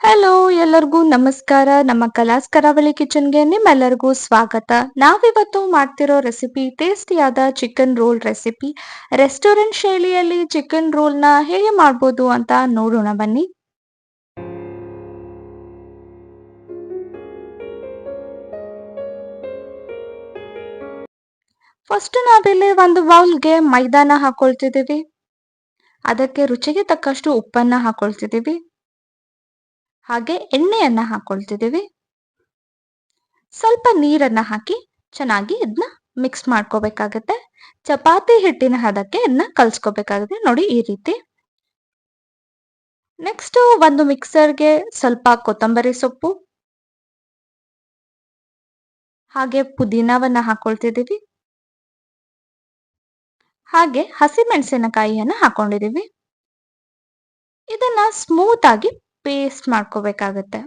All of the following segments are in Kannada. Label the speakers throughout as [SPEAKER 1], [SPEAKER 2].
[SPEAKER 1] ಹಲೋ ಎಲ್ಲರಿಗೂ ನಮಸ್ಕಾರ. ನಮ್ಮ ಕಲಾಸ್ ಕರಾವಳಿ ಕಿಚನ್ಗೆ ನಿಮ್ಮೆಲ್ಲರಿಗೂ ಸ್ವಾಗತ. ನಾವಿವತ್ತು ಮಾಡ್ತಿರೋ ರೆಸಿಪಿ, ಟೇಸ್ಟಿಯಾದ ಚಿಕನ್ ರೋಲ್ ರೆಸಿಪಿ. ರೆಸ್ಟೋರೆಂಟ್ ಶೈಲಿಯಲ್ಲಿ ಚಿಕನ್ ರೋಲ್ನ ಹೇಗೆ ಮಾಡ್ಬೋದು ಅಂತ ನೋಡೋಣ ಬನ್ನಿ. ಫಸ್ಟ್ ನಾವಿಲ್ಲಿ ಒಂದು ಬೌಲ್ಗೆ ಮೈದಾನ ಹಾಕೊಳ್ತಿದ್ದೀವಿ. ಅದಕ್ಕೆ ರುಚಿಗೆ ತಕ್ಕಷ್ಟು ಉಪ್ಪನ್ನ ಹಾಕೊಳ್ತಿದ್ದೀವಿ. ಹಾಗೆ ಎಣ್ಣೆಯನ್ನ ಹಾಕೊಳ್ತಿದ್ದೀವಿ. ಸ್ವಲ್ಪ ನೀರನ್ನ ಹಾಕಿ ಚೆನ್ನಾಗಿ ಇದನ್ನ ಮಿಕ್ಸ್ ಮಾಡ್ಕೋಬೇಕಾಗತ್ತೆ. ಚಪಾತಿ ಹಿಟ್ಟಿನ ಹದಕ್ಕೆ ಇದನ್ನ ಕಲ್ಸ್ಕೋಬೇಕಾಗುತ್ತೆ. ನೋಡಿ ಈ ರೀತಿ. ನೆಕ್ಸ್ಟ್ ಒಂದು ಮಿಕ್ಸರ್ಗೆ ಸ್ವಲ್ಪ ಕೊತ್ತಂಬರಿ ಸೊಪ್ಪು. ಹಾಗೆ ಪುದೀನವನ್ನ ಹಾಕೊಳ್ತಿದ್ದೀವಿ. ಹಾಗೆ ಹಸಿಮೆಣಸಿನಕಾಯಿಯನ್ನ ಹಾಕೊಂಡಿದೀವಿ ಇದನ್ನ ಸ್ಮೂತ್ ಆಗಿ ಪೇಸ್ಟ್ ಮಾಡ್ಕೋಬೇಕಾಗತ್ತೆ.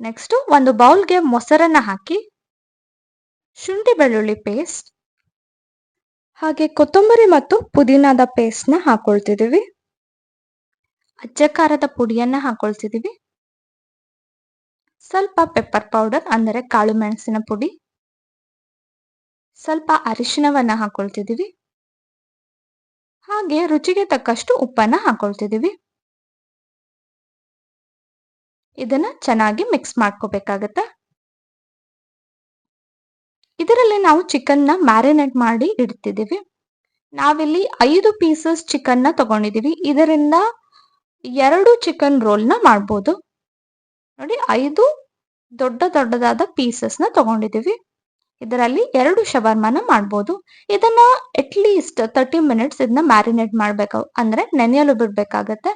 [SPEAKER 1] ನೆಕ್ಸ್ಟ್ ಒಂದು ಬೌಲ್ಗೆ ಮೊಸರನ್ನ ಹಾಕಿ, ಶುಂಠಿ ಬೆಳ್ಳುಳ್ಳಿ ಪೇಸ್ಟ್ ಹಾಗೆ ಕೊತ್ತಂಬರಿ ಮತ್ತು ಪುದೀನದ ಪೇಸ್ಟ್ನ ಹಾಕೊಳ್ತಿದೀವಿ ಅಜ್ಜ ಖಾರದ ಪುಡಿಯನ್ನ ಸ್ವಲ್ಪ ಪೆಪ್ಪರ್ ಪೌಡರ್ ಅಂದರೆ ಕಾಳು ಮೆಣಸಿನ ಪುಡಿ. ಸ್ವಲ್ಪ ಅರಿಶಿನವನ್ನ ಹಾಕೊಳ್ತಿದೀವಿ ಹಾಗೆ ರುಚಿಗೆ ತಕ್ಕಷ್ಟು ಉಪ್ಪನ್ನ ಹಾಕೊಳ್ತಿದೀವಿ ಇದನ್ನ ಚೆನ್ನಾಗಿ ಮಿಕ್ಸ್ ಮಾಡ್ಕೋಬೇಕಾಗತ್ತೆ? ಇದರಲ್ಲಿ ನಾವು ಚಿಕನ್ನ ಮ್ಯಾರಿನೇಟ್ ಮಾಡಿ ಇಡ್ತಿದ್ದೀವಿ ನಾವಿಲ್ಲಿ ಐದು ಪೀಸಸ್ ಚಿಕನ್ನ ತಗೊಂಡಿದೀವಿ. ಇದರಿಂದ ಎರಡು ಚಿಕನ್ ರೋಲ್ನ ಮಾಡ್ಬೋದು. ನೋಡಿ, ಐದು ದೊಡ್ಡ ದೊಡ್ಡದಾದ ಪೀಸಸ್ನ ತಗೊಂಡಿದೀವಿ. ಇದರಲ್ಲಿ ಎರಡು ಶವರ್ಮನ ಮಾಡ್ಬೋದು. ಇದನ್ನ ಅಟ್ಲೀಸ್ಟ್ ತರ್ಟಿ ಮಿನಿಟ್ಸ್ ಇದನ್ನ ಮ್ಯಾರಿನೇಟ್ ಮಾಡ್ಬೇಕು, ಅಂದ್ರೆ ನೆನೆಯಲು ಬಿಡ್ಬೇಕಾಗತ್ತೆ.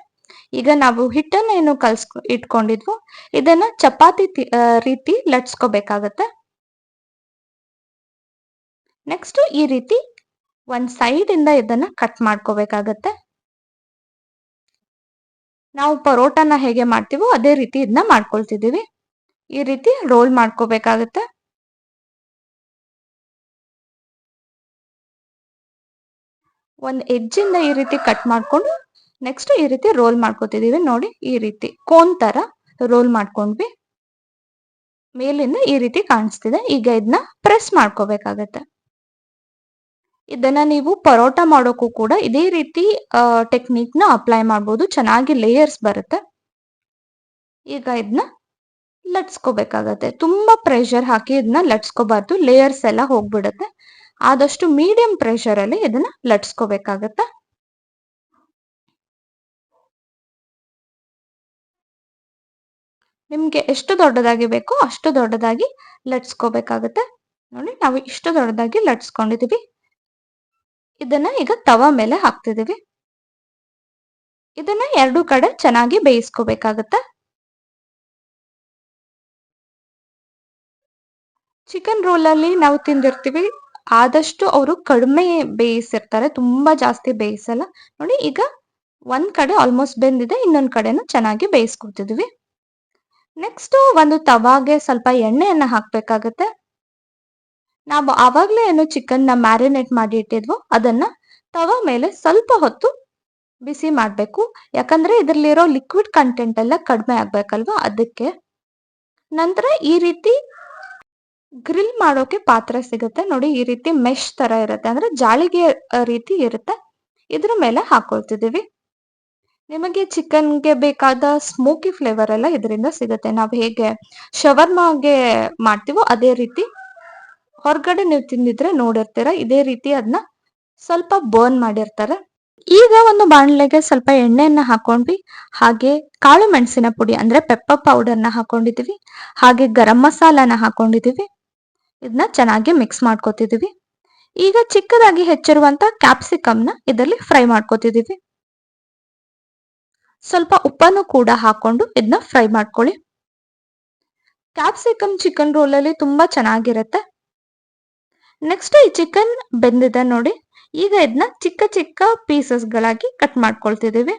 [SPEAKER 1] ಈಗ ನಾವು ಹಿಟ್ಟನ್ನ ಏನು ಕಲ್ಸ್ ಇಟ್ಕೊಂಡಿದ್ವು, ಇದನ್ನ ಚಪಾತಿ ರೀತಿ ಲಟ್ಸ್ಕೋಬೇಕಾಗತ್ತೆ. ನೆಕ್ಸ್ಟ್ ಈ ರೀತಿ ಒಂದ್ ಸೈಡ್ ಇಂದ ಇದನ್ನ ಕಟ್ ಮಾಡ್ಕೋಬೇಕಾಗತ್ತೆ. ನಾವು ಪರೋಟಾನ ಹೇಗೆ ಮಾಡ್ತೀವೋ ಅದೇ ರೀತಿ ಇದನ್ನ ಮಾಡ್ಕೊಳ್ತಿದೀವಿ ಈ ರೀತಿ ರೋಲ್ ಮಾಡ್ಕೋಬೇಕಾಗತ್ತೆ. ಒಂದ್ ಎಜ್ಜಿಂದ ಈ ರೀತಿ ಕಟ್ ಮಾಡ್ಕೊಂಡು ನೆಕ್ಸ್ಟ್ ಈ ರೀತಿ ರೋಲ್ ಮಾಡ್ಕೋತಿದೀವಿ. ನೋಡಿ ಈ ರೀತಿ ಕೋನ್ ತರ ರೋಲ್ ಮಾಡ್ಕೊಂಡ್ವಿ. ಮೇಲಿಂದ ಈ ರೀತಿ ಕಾಣಿಸ್ತಿದೆ. ಈಗ ಇದನ್ನ ಪ್ರೆಸ್ ಮಾಡ್ಕೋಬೇಕಾಗತ್ತೆ. ಇದನ್ನ ನೀವು ಪರೋಟ ಮಾಡೋಕ್ಕೂ ಕೂಡ ಇದೇ ರೀತಿ ಟೆಕ್ನಿಕ್ನ ಅಪ್ಲೈ ಮಾಡ್ಬೋದು. ಚೆನ್ನಾಗಿ ಲೇಯರ್ಸ್ ಬರುತ್ತೆ. ಈಗ ಇದನ್ನ ಲಟ್ಸ್ಕೋಬೇಕಾಗತ್ತೆ. ತುಂಬಾ ಪ್ರೆಷರ್ ಹಾಕಿ ಇದನ್ನ ಲಟ್ಸ್ಕೋಬಾರ್ದು. ಲೇಯರ್ಸ್ ಎಲ್ಲ ಹೋಗ್ಬಿಡುತ್ತೆ. ಆದಷ್ಟು ಮೀಡಿಯಂ ಪ್ರೆಷರ್ ಅಲ್ಲಿ ಇದನ್ನ ಲಟ್ಸ್ಕೋಬೇಕಾಗತ್ತೆ. ನಿಮ್ಗೆ ಎಷ್ಟು ದೊಡ್ಡದಾಗಿ ಬೇಕೋ ಅಷ್ಟು ದೊಡ್ಡದಾಗಿ ಲಟ್ಸ್ಕೋಬೇಕಾಗತ್ತೆ. ನೋಡಿ, ನಾವು ಇಷ್ಟು ದೊಡ್ಡದಾಗಿ ಲಟ್ಸ್ಕೊಂಡಿದೀವಿ. ಇದನ್ನ ಈಗ ತವ ಮೇಲೆ ಹಾಕ್ತಿದೀವಿ. ಇದನ್ನ ಎರಡು ಕಡೆ ಚೆನ್ನಾಗಿ ಬೇಯಿಸ್ಕೋಬೇಕಾಗತ್ತೆ. ಚಿಕನ್ ರೋಲ್ ಅಲ್ಲಿ ನಾವು ತಿಂದಿರ್ತೀವಿ. ಆದಷ್ಟು ಅವರು ಕಡಿಮೆ ಬೇಯಿಸಿರ್ತಾರೆ, ತುಂಬಾ ಜಾಸ್ತಿ ಬೇಯಿಸಲ್ಲ. ನೋಡಿ, ಈಗ ಒಂದ್ ಕಡೆ ಆಲ್ಮೋಸ್ಟ್ ಬೆಂದಿದೆ, ಇನ್ನೊಂದ್ ಕಡೆನೂ ಚೆನ್ನಾಗಿ ಬೇಯಿಸ್ಕೊತಿದ್ವಿ. ನೆಕ್ಸ್ಟ್ ಒಂದು ತವಾಗೆ ಸ್ವಲ್ಪ ಎಣ್ಣೆಯನ್ನ ಹಾಕ್ಬೇಕಾಗತ್ತೆ. ನಾವು ಆವಾಗಲೇ ಏನು ಚಿಕನ್ನ ಮ್ಯಾರಿನೇಟ್ ಮಾಡಿ ಇಟ್ಟಿದ್ವೋ ಅದನ್ನ ತವ ಮೇಲೆ ಸ್ವಲ್ಪ ಹೊತ್ತು ಬಿಸಿ ಮಾಡಬೇಕು. ಯಾಕಂದ್ರೆ ಇದರಲ್ಲಿರೋ ಲಿಕ್ವಿಡ್ ಕಂಟೆಂಟ್ ಎಲ್ಲ ಕಡಿಮೆ ಆಗ್ಬೇಕಲ್ವಾ ಅದಕ್ಕೆ. ನಂತರ ಈ ರೀತಿ ಗ್ರಿಲ್ ಮಾಡೋಕೆ ಪಾತ್ರೆ ಸಿಗುತ್ತೆ. ನೋಡಿ ಈ ರೀತಿ ಮೆಶ್ ತರ ಇರುತ್ತೆ. ಅಂದ್ರೆ ಜಾಳಿಗೆ ರೀತಿ ಇರುತ್ತೆ. ಇದ್ರ ಮೇಲೆ ಹಾಕೊಳ್ತಿದೀವಿ ನಿಮಗೆ ಚಿಕನ್ಗೆ ಬೇಕಾದ ಸ್ಮೋಕಿ ಫ್ಲೇವರ್ ಎಲ್ಲ ಇದರಿಂದ ಸಿಗುತ್ತೆ. ನಾವು ಹೇಗೆ ಶವರ್ಮಾಗೆ ಮಾಡ್ತೀವೋ ಅದೇ ರೀತಿ ಹೊರಗಡೆ ನೀವು ತಿಂದಿದ್ರೆ ನೋಡಿರ್ತೀರ. ಇದೇ ರೀತಿ ಅದನ್ನ ಸ್ವಲ್ಪ ಬರ್ನ್ ಮಾಡಿರ್ತಾರೆ. ಈಗ ಒಂದು ಬಾಣಲೆಗೆ ಸ್ವಲ್ಪ ಎಣ್ಣೆಯನ್ನ ಹಾಕೊಂಡ್ವಿ. ಹಾಗೆ ಕಾಳು ಮೆಣಸಿನ ಪುಡಿ ಅಂದ್ರೆ ಪೆಪ್ಪರ್ ಪೌಡರ್ನ ಹಾಕೊಂಡಿದೀವಿ. ಹಾಗೆ ಗರಂ ಮಸಾಲಾನ ಹಾಕೊಂಡಿದೀವಿ. ಇದನ್ನ ಚೆನ್ನಾಗಿ ಮಿಕ್ಸ್ ಮಾಡ್ಕೋತಿದೀವಿ. ಈಗ ಚಿಕ್ಕದಾಗಿ ಹೆಚ್ಚಿರುವಂತ ಕ್ಯಾಪ್ಸಿಕಮ್ನ ಇದರಲ್ಲಿ ಫ್ರೈ ಮಾಡ್ಕೋತಿದೀವಿ. ಸ್ವಲ್ಪ ಉಪ್ಪನ್ನು ಕೂಡ ಹಾಕೊಂಡು ಇದನ್ನ ಫ್ರೈ ಮಾಡ್ಕೊಳ್ಳಿ. ಕ್ಯಾಪ್ಸಿಕಮ್ ಚಿಕನ್ ರೋಲ್ ಅಲ್ಲಿ ತುಂಬಾ ಚೆನ್ನಾಗಿರುತ್ತೆ. ನೆಕ್ಸ್ಟ್ ಈ ಚಿಕನ್ ಬೆಂದಿದೆ ನೋಡಿ. ಈಗ ಇದನ್ನ ಚಿಕ್ಕ ಚಿಕ್ಕ ಪೀಸಸ್ ಗಳಾಗಿ ಕಟ್ ಮಾಡ್ಕೊಳ್ತಿದ್ದೀವಿ.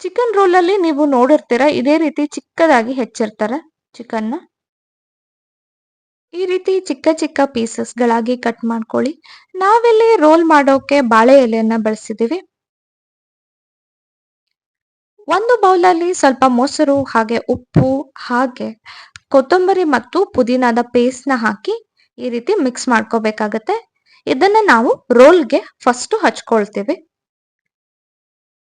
[SPEAKER 1] ಚಿಕನ್ ರೋಲ್ ಅಲ್ಲಿ ನೀವು ನೋಡಿರ್ತೀರ ಇದೇ ರೀತಿ ಚಿಕ್ಕದಾಗಿ ಹೆಚ್ಚಿರ್ತಾರೆ ಚಿಕನ್ ಈ ರೀತಿ ಚಿಕ್ಕ ಚಿಕ್ಕ ಪೀಸಸ್ ಗಳಾಗಿ ಕಟ್ ಮಾಡ್ಕೊಳ್ಳಿ. ನಾವಿಲ್ಲಿ ರೋಲ್ ಮಾಡೋಕೆ ಬಾಳೆ ಎಲೆಯನ್ನ ಬಳಸಿದೀವಿ ಒಂದು ಬೌಲಲ್ಲಿ ಸ್ವಲ್ಪ ಮೊಸರು, ಹಾಗೆ ಉಪ್ಪು, ಹಾಗೆ ಕೊತ್ತಂಬರಿ ಮತ್ತು ಪುದೀನಾದ ನ ಹಾಕಿ ಈ ರೀತಿ ಮಿಕ್ಸ್ ಮಾಡ್ಕೋಬೇಕಾಗತ್ತೆ. ಇದನ್ನ ನಾವು ರೋಲ್ಗೆ ಫಸ್ಟ್ ಹಚ್ಕೊಳ್ತೀವಿ.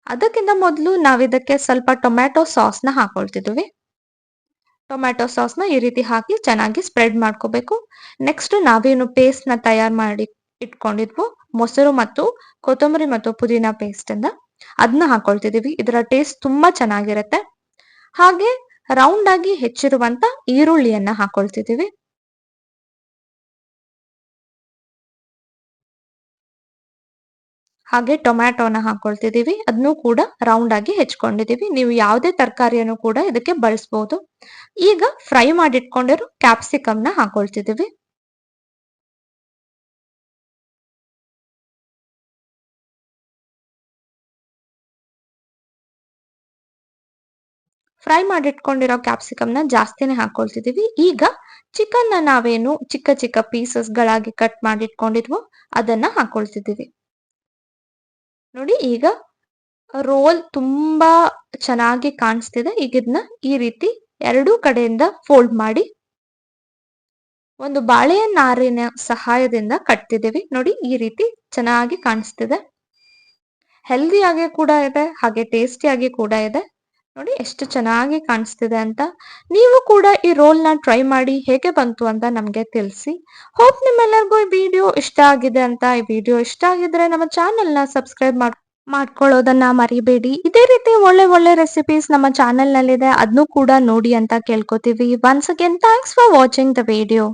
[SPEAKER 1] ಅದಕ್ಕಿಂತ ಮೊದಲು ನಾವಿದಕ್ಕೆ ಸ್ವಲ್ಪ ಟೊಮ್ಯಾಟೊ ಸಾಸ್ನ ಹಾಕೊಳ್ತಿದ್ವಿ. ಟೊಮ್ಯಾಟೊ ಸಾಸ್ನ ಈ ರೀತಿ ಹಾಕಿ ಚೆನ್ನಾಗಿ ಸ್ಪ್ರೆಡ್ ಮಾಡ್ಕೋಬೇಕು. ನೆಕ್ಸ್ಟ್ ನಾವೇನು ಪೇಸ್ಟ್ನ ತಯಾರು ಮಾಡಿ ಇಟ್ಕೊಂಡಿದ್ವು, ಮೊಸರು ಮತ್ತು ಕೊತ್ತಂಬರಿ ಮತ್ತು ಪುದೀನ ಪೇಸ್ಟ್ ಇಂದ. ಅದನ್ನ ಹಾಕೊಳ್ತಿದೀವಿ. ಇದರ ಟೇಸ್ಟ್ ತುಂಬಾ ಚೆನ್ನಾಗಿರುತ್ತೆ. ಹಾಗೆ ರೌಂಡ್ ಆಗಿ ಹೆಚ್ಚಿರುವಂತ ಈರುಳ್ಳಿಯನ್ನ ಹಾಕೊಳ್ತಿದೀವಿ. ಹಾಗೆ ಟೊಮ್ಯಾಟೋನ ಹಾಕೊಳ್ತಿದೀವಿ. ಅದನ್ನು ಕೂಡ ರೌಂಡ್ ಆಗಿ ಹೆಚ್ಕೊಂಡಿದೀವಿ. ನೀವು ಯಾವುದೇ ತರಕಾರಿಯನ್ನು ಕೂಡ ಇದಕ್ಕೆ ಬಳಸಬಹುದು ಈಗ ಫ್ರೈ ಮಾಡಿಟ್ಕೊಂಡಿರೋ ಕ್ಯಾಪ್ಸಿಕಮ್ನ ಹಾಕೊಳ್ತಿದೀವಿ. ಫ್ರೈ ಮಾಡಿಟ್ಕೊಂಡಿರೋ ಕ್ಯಾಪ್ಸಿಕಮ್ನ ಜಾಸ್ತಿನೇ ಹಾಕೊಳ್ತಿದೀವಿ. ಈಗ ಚಿಕನ್ನ ನಾವೇನು ಚಿಕ್ಕ ಚಿಕ್ಕ ಪೀಸಸ್ ಗಳಾಗಿ ಕಟ್ ಮಾಡಿಟ್ಕೊಂಡಿದ್ವು ಅದನ್ನ ಹಾಕೊಳ್ತಿದ್ದೀವಿ ನೋಡಿ ಈಗ ರೋಲ್ ತುಂಬಾ ಚೆನ್ನಾಗಿ ಕಾಣಿಸ್ತಿದೆ. ಈಗ ಈ ರೀತಿ ಎರಡೂ ಕಡೆಯಿಂದ ಫೋಲ್ಡ್ ಮಾಡಿ ಒಂದು ಬಾಳೆಯ ನಾರಿನ ಸಹಾಯದಿಂದ ಕಟ್ತಿದ್ದೀವಿ ನೋಡಿ ಈ ರೀತಿ ಚೆನ್ನಾಗಿ ಕಾಣಿಸ್ತಿದೆ. ಹೆಲ್ದಿಯಾಗಿ ಕೂಡ ಇದೆ, ಹಾಗೆ ಟೇಸ್ಟಿಯಾಗಿ ಕೂಡ ಇದೆ. ನೋಡಿ ಎಷ್ಟು ಚೆನ್ನಾಗಿ ಕಾಣಿಸ್ತಿದೆ ಅಂತ. ನೀವು ಕೂಡ ಈ ರೋಲ್ನ ಟ್ರೈ ಮಾಡಿ ಹೇಗೆ ಬಂತು ಅಂತ ನಮ್ಗೆ ತಿಳಿಸಿ. ಹೋಪ್ ನಿಮ್ಮೆಲ್ಲರಿಗೂ ಈ ವಿಡಿಯೋ ಇಷ್ಟ ಆಗಿದೆ ಅಂತ. ಈ ವಿಡಿಯೋ ಇಷ್ಟ ಆಗಿದ್ರೆ ನಮ್ಮ ಚಾನೆಲ್ನ ಸಬ್ಸ್ಕ್ರೈಬ್ ಮಾಡ್, ಮಾಡ್ಕೊಳ್ಳೋದನ್ನ ಮರಿಬೇಡಿ. ಇದೇ ರೀತಿ ಒಳ್ಳೆ ಒಳ್ಳೆ ರೆಸಿಪೀಸ್ ನಮ್ಮ ಚಾನೆಲ್ನಲ್ಲಿದೆ ನಲ್ಲಿದೆ. ಅದನ್ನು ಕೂಡ ನೋಡಿ ಅಂತ ಕೇಳ್ಕೊತೀವಿ. Once again thanks for watching the video